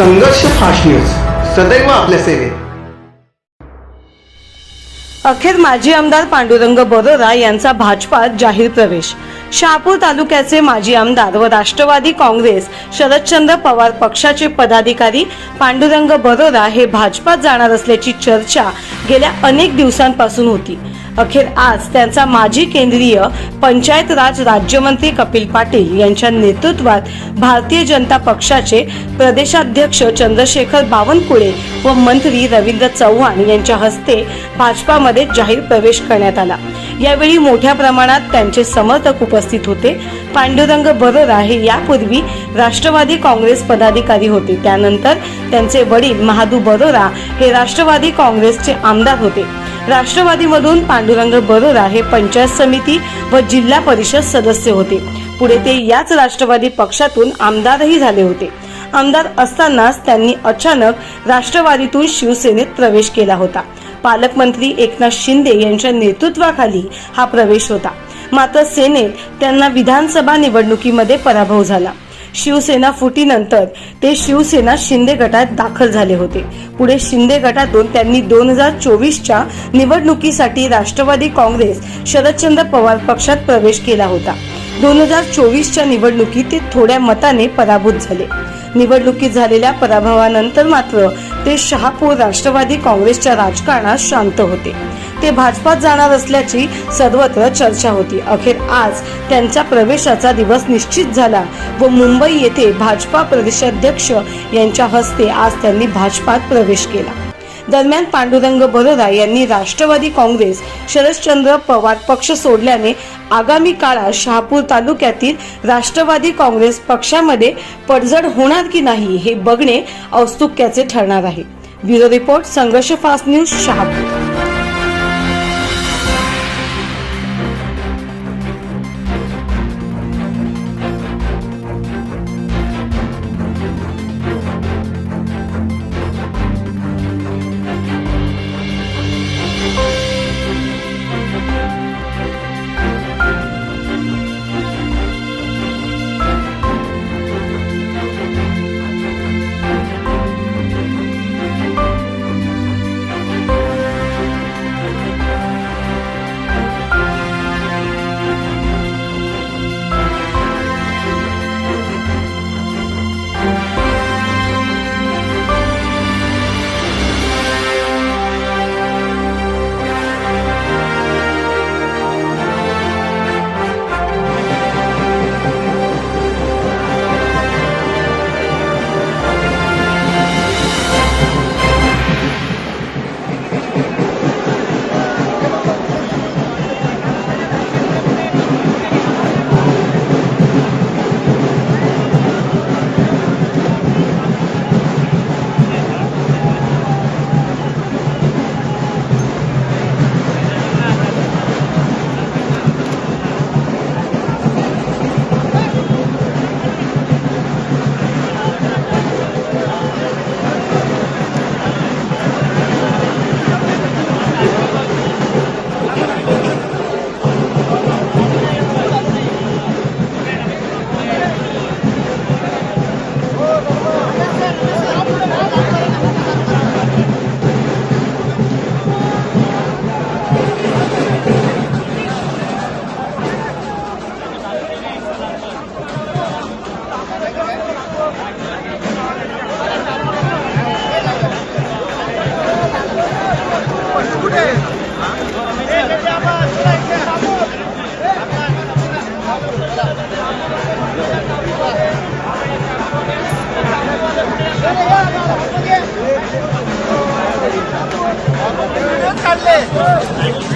संघर्ष fast news सदैव आपल्या सेवेत. अखेर माजी आमदार पांडुरंग बरोरा यांचा भाजपात जाहीर प्रवेश. शहापूर तालुक्याचे माजी आमदार व राष्ट्रवादी काँग्रेस शरदचंद्र पवार पक्षाचे पदाधिकारी पांडुरंग बरोरा हे भाजपात जाणार असल्याची चर्चा गेल्या अनेक दिवसांपासून होती. अखेर आज त्यांचा माजी केंद्रीय पंचायत राज राज्यमंत्री कपिल पाटील यांच्या नेतृत्वात भारतीय जनता पक्षाचे प्रदेशाध्यक्ष चंद्रशेखर बावनकुळे व मंत्री रवींद्र चव्हाण यांच्या हस्ते भाजपामध्ये जाहीर प्रवेश करण्यात आला. यावेळी मोठ्या प्रमाणात त्यांचे समर्थक उपस्थित होते. पांडुरंग बरोरा हे यापूर्वी राष्ट्रवादी काँग्रेस पदाधिकारी होते. त्यानंतर त्यांचे वडील महादू बरोरा हे राष्ट्रवादी काँग्रेसचे आमदार होते. राष्ट्रवादीमधून पांडुरंग बरोरा हे पंचायत समिती व जिल्हा परिषद सदस्य होते. पुढे ते याच राष्ट्रवादी पक्षातून आमदारही झाले होते. आमदार असतानाच त्यांनी अचानक राष्ट्रवादीतून शिवसेनेत प्रवेश केला होता. पालकमंत्री एकनाथ शिंदे यांच्या नेतृत्वाखाली हा प्रवेश होता. मात्र सेनेत त्यांना विधानसभा निवडणुकीमध्ये पराभव झाला. शिवसेना फुटीनंतर ते शिवसेना शिंदे गटात दाखल झाले होते. पुढे शिंदे गटातून त्यांनी दोन हजार चोवीसच्या निवडणुकीसाठी राष्ट्रवादी काँग्रेस शरदचंद्र पवार पक्षात प्रवेश केला होता. दोन हजार चोवीसच्या निवडणुकीत ते थोड्या मताने पराभूत झाले. निवडणुकीत झालेल्या पराभवानंतर मात्र ते शहापूर राष्ट्रवादी काँग्रेसच्या राजकारणात शांत होते. ते भाजपात जाणार असल्याची सर्वत्र चर्चा होती. अखेर आज त्यांच्या प्रवेशाचा दिवस निश्चित झाला व मुंबई येथे भाजपा प्रदेशाध्यक्ष यांच्या हस्ते आज त्यांनी भाजपात प्रवेश केला. दरम्यान पांडुरंग बरोरा यांनी राष्ट्रवादी काँग्रेस शरदचंद्र पवार पक्ष सोडल्याने आगामी काळात शहापूर तालुक्यातील राष्ट्रवादी काँग्रेस पक्षामध्ये पडझड होणार की नाही हे बघणे औत्सुक्याचे ठरणार आहे. Bureau report Sangharsh fast news Shahapur. Let's go.